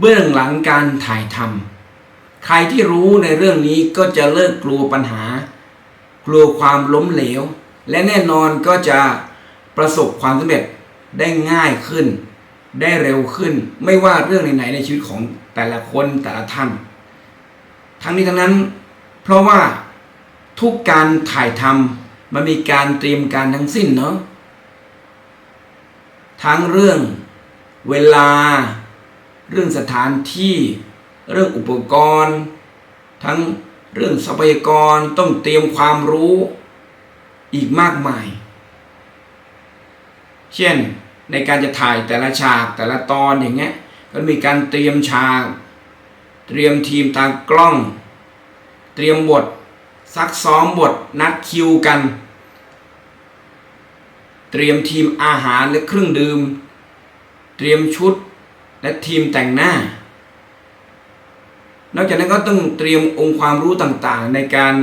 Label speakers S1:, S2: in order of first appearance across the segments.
S1: เบื้องหลังการถ่ายทำใครที่รู้ในเรื่องนี้ก็จะเลิกกลัวปัญหา กลัวความล้มเหลว และแน่นอนก็จะประสบความสำเร็จได้ง่ายขึ้น ได้เร็วขึ้น ไม่ว่าเรื่องไหนในชีวิตของแต่ละคนแต่ละท่าน ทั้งนี้ทั้งนั้น เพราะว่าทุกการถ่ายทำมันมีการเตรียมการทั้งสิ้นเนาะทั้งเรื่องเวลา เรื่องสถานที่ เรื่องอุปกรณ์ ทั้งเรื่องทรัพยากรต้องเตรียมความรู้อีกมากมาย เช่นในการจะถ่ายแต่ละฉากแต่ละตอนอย่างเงี้ยก็มีการเตรียมฉาก เตรียมทีมตากล้อง เตรียมบทซักซ้อมบทนัดคิวกัน เตรียมทีมอาหารและเครื่องดื่ม เตรียมชุด และทีมแต่งหน้า นอกจากนั้นก็ต้องเตรียมองค์ความรู้ต่างๆ ในการ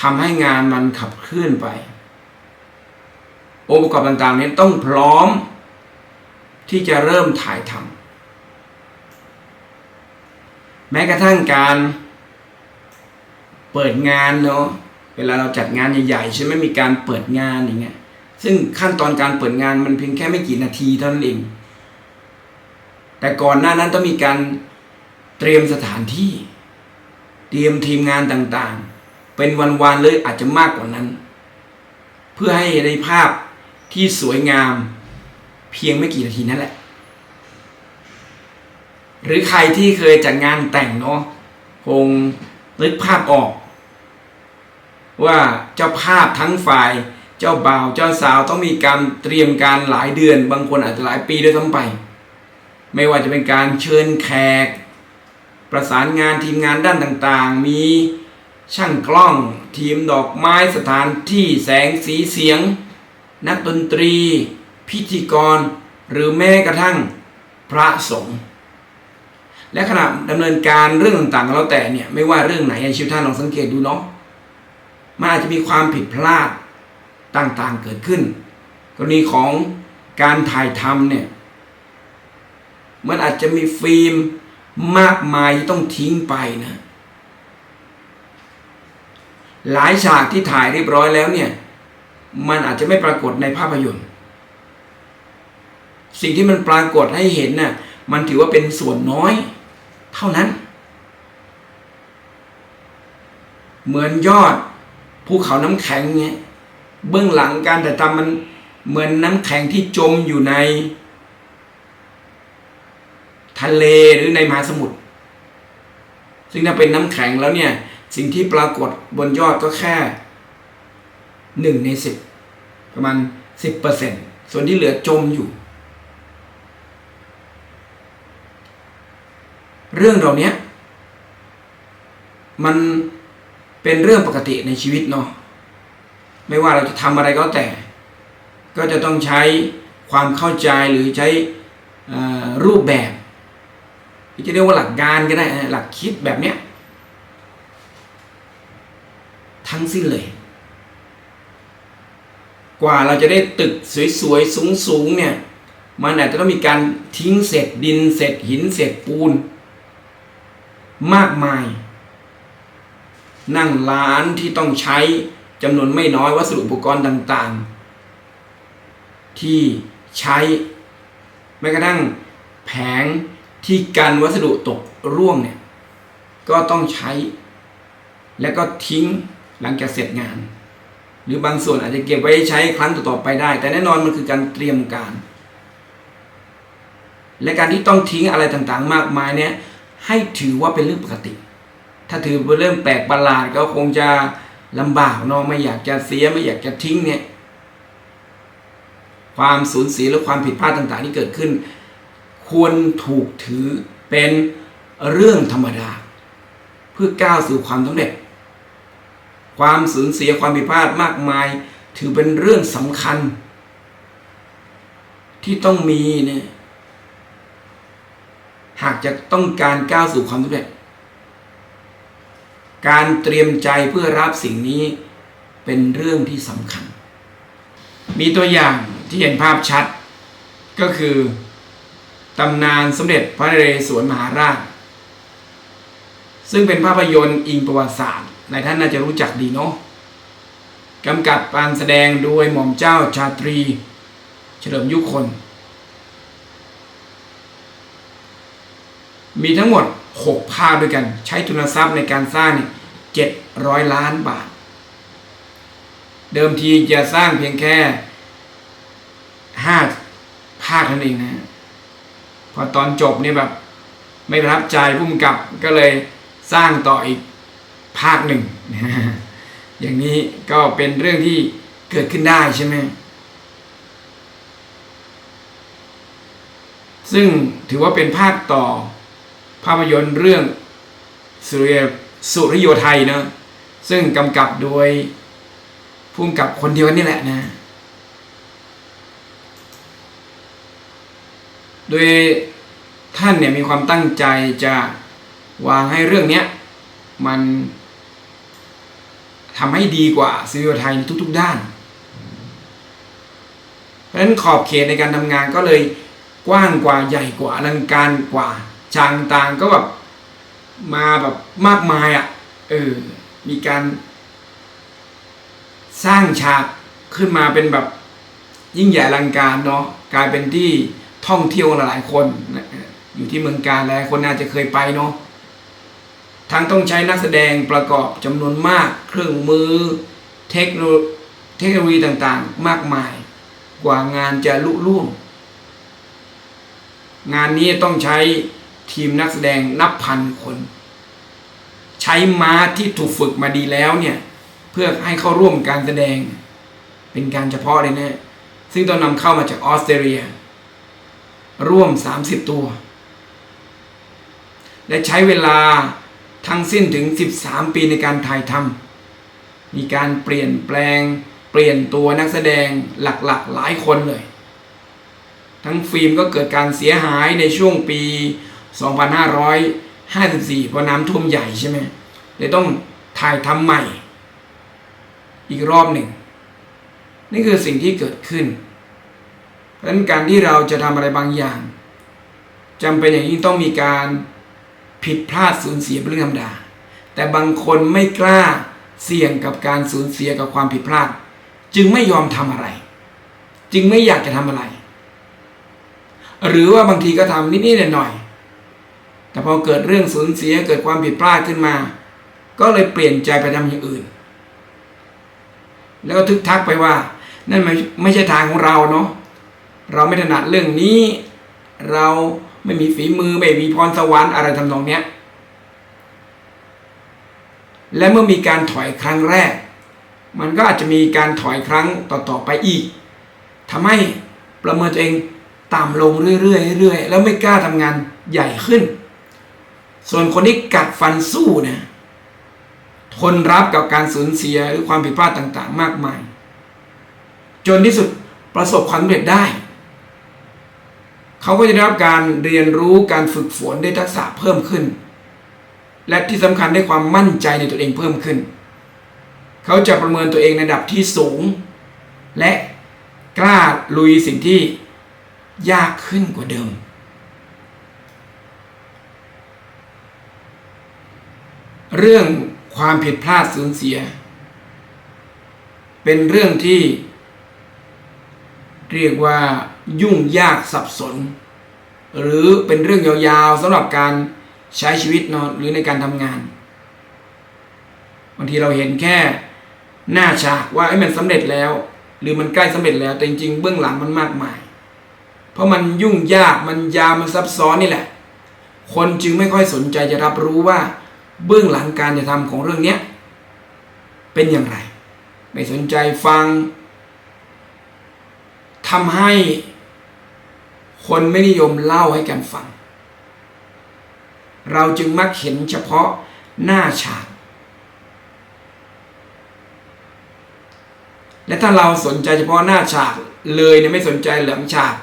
S1: ทำให้งานมันขับเคลื่อนไป องค์ประกอบต่างๆนี้ต้องพร้อมที่จะเริ่มถ่ายทำแม้กระทั่งการเปิดงานเนาะเวลาเราจัดงานใหญ่ๆใช่ไหมมีการเปิดงานอย่างเงี้ยซึ่งขั้นตอนการเปิดงานมันเพียงแค่ไม่กี่นาทีเท่านั้นเอง แต่ก่อนหน้านั้นต้องมีการเตรียมสถานที่ เตรียมทีมงานต่างๆ เป็นวันๆเลยอาจจะมากกว่านั้น เพื่อให้ได้ภาพที่สวยงาม เพียงไม่กี่นาทีนั่นแหละ หรือใครที่เคยจัดงานแต่งเนาะคงนึกภาพออก ว่าเจ้าภาพทั้งฝ่ายเจ้าบ่าวเจ้าสาวต้องมีการเตรียมการหลายเดือน บางคนอาจจะหลายปีด้วยซ้ำไป ไม่ว่าจะเป็นการเชิญแขก ประสานงานทีมงานด้านต่างๆ มีช่างกล้องทีมดอกไม้สถานที่แสงสีเสียง นักดนตรี พิธีกร หรือแม้กระทั่งพระสงฆ์และขณะดำเนินการเรื่องต่างๆก็แล้วแต่เนี่ยไม่ว่าเรื่องไหนในชีวิตท่านลองสังเกตดูเนาะมันอาจจะมีความผิดพลาดต่างๆเกิดขึ้น กรณีของการถ่ายทำเนี่ย มันอาจจะมีฟิล์มมากมายที่ต้องทิ้งไปนะ หลายฉากที่ถ่ายเรียบร้อยแล้วเนี่ย มันอาจจะไม่ปรากฏในภาพยนตร์ สิ่งที่มันปรากฏให้เห็นน่ะมันถือว่าเป็นส่วนน้อย เท่านั้น เหมือนยอดภูเขาน้ำแข็งเงี้ยเบื้องหลังการแต่ทำมันเหมือนน้ำแข็งที่จมอยู่ใน ทะเลหรือในมหาสมุทรซึ่งถ้าเป็นน้ำแข็งแล้วเนี่ยสิ่งที่ปรากฏบนยอดก็แค่หนึ่งในสิบประมาณสิบเปอร์เซ็นส่วนที่เหลือจมอยู่ เรื่องเหล่านี้มันเป็นเรื่องปกติในชีวิตเนาะไม่ว่าเราจะทำอะไรก็แต่ ก็จะต้องใช้ความเข้าใจหรือใช้รูปแบบ จะเรียกว่าหลักการก็ได้หลักคิดแบบเนี้ยทั้งสิ้นเลย กว่าเราจะได้ตึกสวยๆ สูงๆ เนี่ย มันอาจจะต้องมีการทิ้งเศษดินเศษหินเศษปูน มากมาย นั่งร้านที่ต้องใช้จำนวนไม่น้อยวัสดุอุปกรณ์ต่างๆ ที่ใช้แม้กระทั่งแผง ที่กันวัสดุตกร่วงเนี่ย ก็ต้องใช้ แล้วก็ทิ้งหลังจากเสร็จงาน หรือบางส่วนอาจจะเก็บไว้ใช้ครั้งต่อๆไปได้ แต่แน่นอนมันคือการเตรียมการ และการที่ต้องทิ้งอะไรต่างๆ มากมายเนี่ย ให้ถือว่าเป็นเรื่องปกติ ถ้าถือเป็นเรื่องแปลกประหลาดก็คงจะลำบากเนาะไม่อยากจะเสียไม่อยากจะทิ้งเนี่ยความสูญเสียหรือความผิดพลาดต่างๆ ที่เกิดขึ้น ควรถูกถือเป็นเรื่องธรรมดา เพื่อก้าวสู่ความสำเร็จ ความสูญเสียความผิดพลาดมากมาย ถือเป็นเรื่องสำคัญ ที่ต้องมีเนี่ยหากจะต้องการก้าวสู่ความสำเร็จ การเตรียมใจเพื่อรับสิ่งนี้เป็นเรื่องที่สำคัญ มีตัวอย่างที่เห็นภาพชัดก็คือ ตำนานสมเด็จพระนเรศวรมหาราช ซึ่งเป็นภาพยนตร์อิงประวัติศาสตร์หลายท่านน่าจะรู้จักดีเนาะกำกับการแสดงโดยหม่อมเจ้าชาตรี เฉลิมยุคน มีทั้งหมด 6 ภาคด้วยกัน ใช้ทุนทรัพย์ในการสร้างเนี่ย700 ล้านบาท เดิมทีจะสร้างเพียงแค่ 5 ภาคนั่นเองนะ พอตอนจบนี่แบบไม่ประทับใจผู้กำกับก็เลยสร้างต่ออีกภาคหนึ่ง อย่างนี้ก็เป็นเรื่องที่เกิดขึ้นได้ใช่ไหมซึ่งถือว่าเป็นภาคต่อภาพยนตร์เรื่องสุริยสุริโยไทยเนะซึ่งกำกับโดยผู้กำกับคนเดียวนี่แหละนะ โดยท่านเนี่ยมีความตั้งใจจะวางให้เรื่องเนี้ยมันทำให้ดีกว่าซีรีส์ไทยในทุก ๆ ด้าน เพราะฉะนั้นขอบเขตในการทำงานก็เลยกว้างกว่าใหญ่กว่าอลังการกว่าฉากต่างก็แบบมาแบบมากมายอะ่ะเออมีการสร้างฉากขึ้นมาเป็นแบบยิ่งใหญ่อลังการเนาะกลายเป็นที่ ท่องเที่ยวหลายๆคนอยู่ที่เมืองการหลายคนอาจจะเคยไปเนาะทั้งต้องใช้นักแสดงประกอบจำนวนมาก เครื่องมือเทคโนเทคโนโลยีต่างๆ มากมาย กว่างานจะลุล่วง งานนี้ต้องใช้ทีมนักแสดงนับพันคน ใช้ม้าที่ถูกฝึกมาดีแล้วเนี่ย เพื่อให้เข้าร่วมการแสดง เป็นการเฉพาะเลยนะ ซึ่งต้องนำเข้ามาจากออสเตรเลีย ร่วม 30 ตัว และใช้เวลาทั้งสิ้นถึง 13 ปีในการถ่ายทำมีการเปลี่ยนแปลง เปลี่ยนตัวนักแสดงหลักๆหลายคนเลย ทั้งฟิล์มก็เกิดการเสียหายในช่วงปี 2554 เพราะน้ำท่วมใหญ่ใช่ไหมเลยต้องถ่ายทำใหม่ อีกรอบหนึ่ง นี่คือสิ่งที่เกิดขึ้น เพราะฉะนั้นการที่เราจะทำอะไรบางอย่างจำเป็นอย่างยิ่งต้องมีการผิดพลาดสูญเสียเป็นเรื่องธรรมดา แต่บางคนไม่กล้าเสี่ยงกับการสูญเสียกับความผิดพลาด จึงไม่ยอมทำอะไร จึงไม่อยากจะทำอะไร หรือว่าบางทีก็ทำนิดๆหน่อยๆแต่พอเกิดเรื่องสูญเสียเกิดความผิดพลาดขึ้นมา ก็เลยเปลี่ยนใจไปทำอย่างอื่น แล้วก็ทึกทักไปว่า นั่นไม่ไม่ใช่ทางของเราเนาะ เราไม่ถนัดเรื่องนี้ เราไม่มีฝีมือไม่มีพรสวรรค์อะไรทำนองเนี้ยและเมื่อมีการถอยครั้งแรก มันก็อาจจะมีการถอยครั้งต่อๆไปอีกทำให้ประเมินตัวเองต่ำลงเรื่อยๆเรื่อยๆแล้วไม่กล้าทำงานใหญ่ขึ้น ส่วนคนที่กัดฟันสู้เนี่ยทนรับกับการสูญเสียหรือความผิดพลาดต่างๆ มากมาย จนที่สุดประสบความสำเร็จได้ เขาก็จะได้รับการเรียนรู้การฝึกฝนได้ทักษะเพิ่มขึ้น และที่สำคัญได้ความมั่นใจในตัวเองเพิ่มขึ้น เขาจะประเมินตัวเองในระดับที่สูง และกล้าลุยสิ่งที่ยากขึ้นกว่าเดิม เรื่องความผิดพลาดสูญเสีย เป็นเรื่องที่ เรียกว่า ยุ่งยากสับสน หรือเป็นเรื่องยาวๆสำหรับการใช้ชีวิตเนอนหรือในการทำงานบางทีเราเห็นแค่หน้าฉากว่าไอ้มันสำเร็จแล้ว หรือมันใกล้สำเร็จแล้วแต่จริงๆเบื้องหลังมันมากมาย เพราะมันยุ่งยากมันยาวมันซับซ้อนนี่แหละ คนจึงไม่ค่อยสนใจจะรับรู้ว่า เบื้องหลังการจะทำของเรื่องนี้เป็นอย่างไร ไม่สนใจฟังทำให้ คนไม่นิยมเล่าให้กันฟัง เราจึงมักเห็นเฉพาะหน้าฉาก และถ้าเราสนใจเฉพาะหน้าฉากเลยเนี่ยไม่สนใจหลังฉาก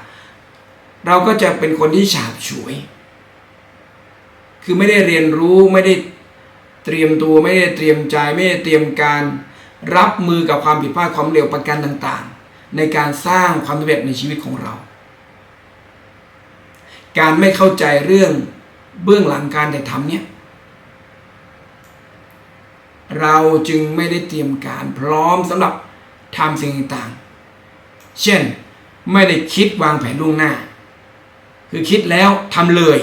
S1: เราก็จะเป็นคนที่ฉาบฉวย คือไม่ได้เรียนรู้ไม่ได้เตรียมตัวไม่ได้เตรียมใจไม่ได้เตรียมการรับมือกับความผิดพลาดความเร็วประการต่างๆ ในการสร้างความสำเร็จในชีวิตของเรา การไม่เข้าใจเรื่องเบื้องหลังการแต่ทำเนี่ย เราจึงไม่ได้เตรียมการพร้อมสำหรับทำสิ่งต่างๆ เช่น ไม่ได้คิดวางแผนล่วงหน้า คือคิดแล้วทำเลย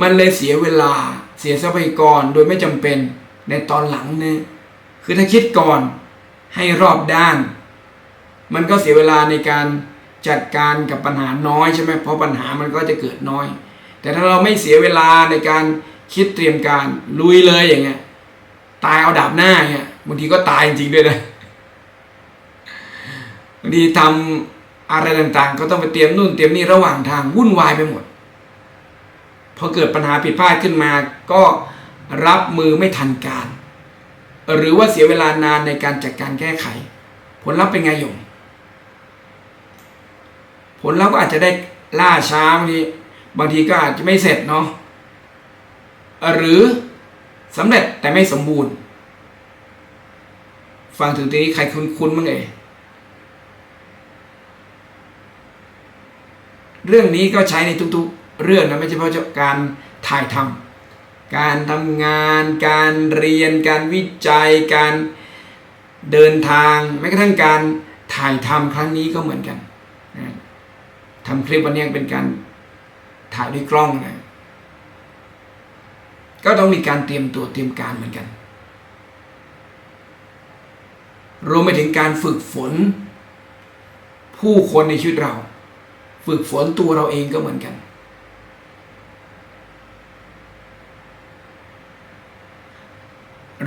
S1: มันเลยเสียเวลาเสียทรัพยากรโดยไม่จำเป็นในตอนหลังเนี่ยคือถ้าคิดก่อนให้รอบด้าน มันก็เสียเวลาในการ จัดการกับปัญหาน้อยใช่ไหมเพราะปัญหามันก็จะเกิดน้อย แต่ถ้าเราไม่เสียเวลาในการคิดเตรียมการลุยเลยอย่างเงี้ยตายเอาดาบหน้าเงี้ยบางทีก็ตายจริงๆด้วยนะบางทีทำอะไรต่างๆ ก็ต้องไปเตรียมนู่นเตรียมนี่ระหว่างทางวุ่นวายไปหมดพอเกิดปัญหาผิดพลาดขึ้นมาก็รับมือไม่ทันการ หรือว่าเสียเวลานานในการจัดการแก้ไข ผลลัพธ์เป็นไงยม ผลลัพธ์ก็อาจจะได้ล่าช้าบางทีบางทีก็อาจจะไม่เสร็จเนาะหรือสำเร็จแต่ไม่สมบูรณ์ ฟังถึงตรงนี้ใครคุ้นคุ้นมั้งเอ่ยเรื่องนี้ก็ใช้ในทุกๆ เรื่องนะไม่ใช่เฉพาะการถ่ายทำการทำงาน การเรียน การวิจัย การเดินทางแม้กระทั่งการถ่ายทำครั้งนี้ก็เหมือนกัน ทำคลิปวันนี้เป็นการถ่ายด้วยกล้องนะก็ต้องมีการเตรียมตัวเตรียมการเหมือนกัน รวมไปถึงการฝึกฝน ผู้คนในชีวิตเรา ฝึกฝนตัวเราเองก็เหมือนกัน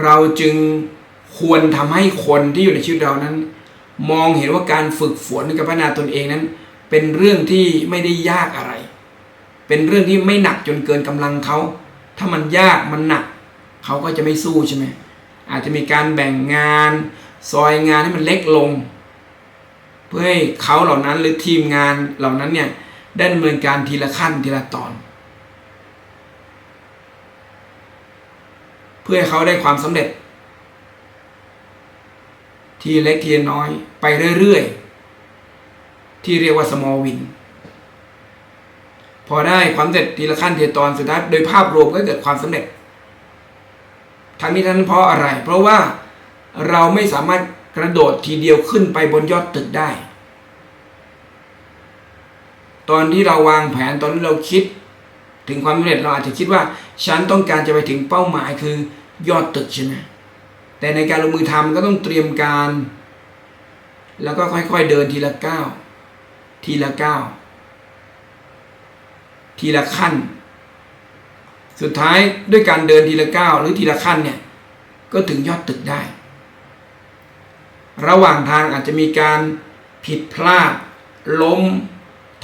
S1: เราจึงควรทำให้คนที่อยู่ในชีวิตเรานั้น มองเห็นว่าการฝึกฝนกับพัฒนาตนเองนั้น เป็นเรื่องที่ไม่ได้ยากอะไร เป็นเรื่องที่ไม่หนักจนเกินกำลังเขา ถ้ามันยากมันหนัก เขาก็จะไม่สู้ใช่ไหมอาจจะมีการแบ่งงาน ซอยงานให้มันเล็กลง เพื่อให้เขาเหล่านั้นหรือทีมงานเหล่านั้นเนี่ยได้ดำเนินการทีละขั้นทีละตอน เพื่อให้เขาได้ความสำเร็จ ทีเล็กทีน้อยไปเรื่อยๆ ที่เรียกว่า small win พอได้ความสำเร็จทีละขั้นทีละตอนสุดท้ายโดยภาพรวมก็เกิดความสำเร็จทั้งนี้ทั้งนั้นเพราะอะไร เพราะว่าเราไม่สามารถกระโดดทีเดียวขึ้นไปบนยอดตึกได้ ตอนที่เราวางแผนตอนที่เราคิด ถึงความสำเร็จเราอาจจะคิดว่าฉันต้องการจะไปถึงเป้าหมายคือยอดตึกใช่ไหมแต่ในการลงมือทำก็ต้องเตรียมการ แล้วก็ค่อยๆเดินทีละก้าว ทีละก้าวทีละขั้น สุดท้ายด้วยการเดินทีละก้าวหรือทีละขั้นเนี่ยก็ถึงยอดตึกได้ ระหว่างทางอาจจะมีการผิดพลาด ล้ม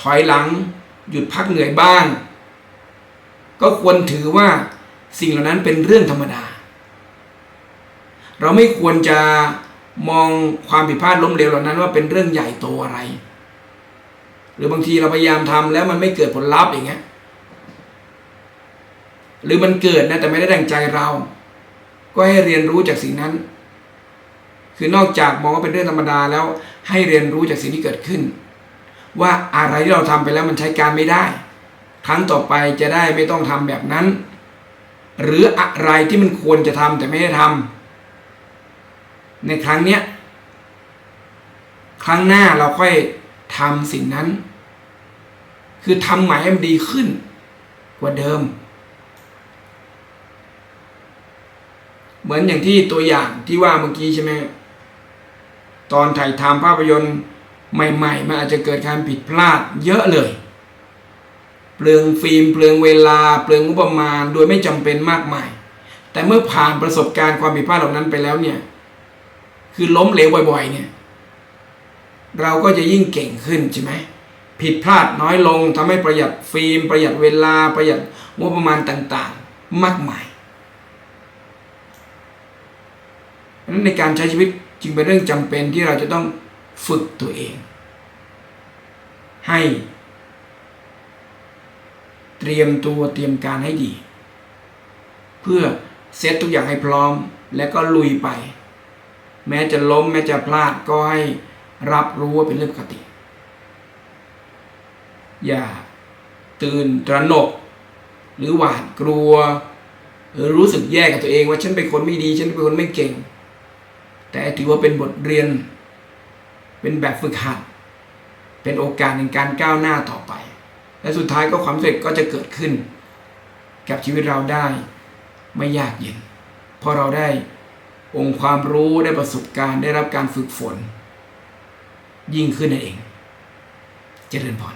S1: ถอยหลัง หยุดพักเหนื่อยบ้าง ก็ควรถือว่าสิ่งเหล่านั้นเป็นเรื่องธรรมดา เราไม่ควรจะมองความผิดพลาดล้มเหลวเหล่านั้นว่าเป็นเรื่องใหญ่โตอะไร หรือบางทีเราพยายามทำแล้วมันไม่เกิดผลลัพธ์อย่างเงี้ยหรือมันเกิดนะแต่ไม่ได้ดังใจเรา ก็ให้เรียนรู้จากสิ่งนั้น คือนอกจากมองว่าเป็นเรื่องธรรมดาแล้ว ให้เรียนรู้จากสิ่งที่เกิดขึ้น ว่าอะไรที่เราทำไปแล้วมันใช้การไม่ได้ ครั้งต่อไปจะได้ไม่ต้องทำแบบนั้น หรืออะไรที่มันควรจะทำแต่ไม่ได้ทำในครั้งเนี้ยครั้งหน้าเราค่อย ทำสิ่งนั้น คือทำใหม่ให้มันดีขึ้น กว่าเดิม เหมือนอย่างที่ตัวอย่างที่ว่าเมื่อกี้ใช่ไหมตอนถ่ายทำภาพยนตร์ใหม่ๆมันอาจจะเกิดการผิดพลาดเยอะเลย เปลืองฟิล์มเปลืองเวลา เปลืองงบประมาณ โดยไม่จำเป็นมากมาย แต่เมื่อผ่านประสบการณ์ความผิดพลาดเหล่านั้นไปแล้วเนี่ย คือล้มเหลวบ่อยๆเนี่ย เราก็จะยิ่งเก่งขึ้นใช่ไหมผิดพลาดน้อยลงทำให้ประหยัดฟิล์ม ประหยัดเวลาประหยัดงบประมาณต่างๆ มากมายเพราะฉะนั้นในการใช้ชีวิตจึงเป็นเรื่องจำเป็นที่เราจะต้องฝึกตัวเอง ให้ เตรียมตัวเตรียมการให้ดี เพื่อเซตทุกอย่างให้พร้อมแล้วก็ลุยไป แม้จะล้มแม้จะพลาดก็ให้ รับรู้ว่าเป็นเรื่องปกติ อย่าตื่นตระหนก หรือหวาดกลัว หรือรู้สึกแย่กับตัวเองว่าฉันเป็นคนไม่ดี ฉันเป็นคนไม่เก่ง แต่ถือว่าเป็นบทเรียน เป็นแบบฝึกหัด เป็นโอกาสในการก้าวหน้าต่อไป และสุดท้ายก็ความสำเร็จก็จะเกิดขึ้น กับชีวิตเราได้ไม่ยากเย็นเพราะเราได้องค์ความรู้ได้ประสบการณ์ได้รับการฝึกฝน ยิ่งขึ้นนั่นเอง เจริญพร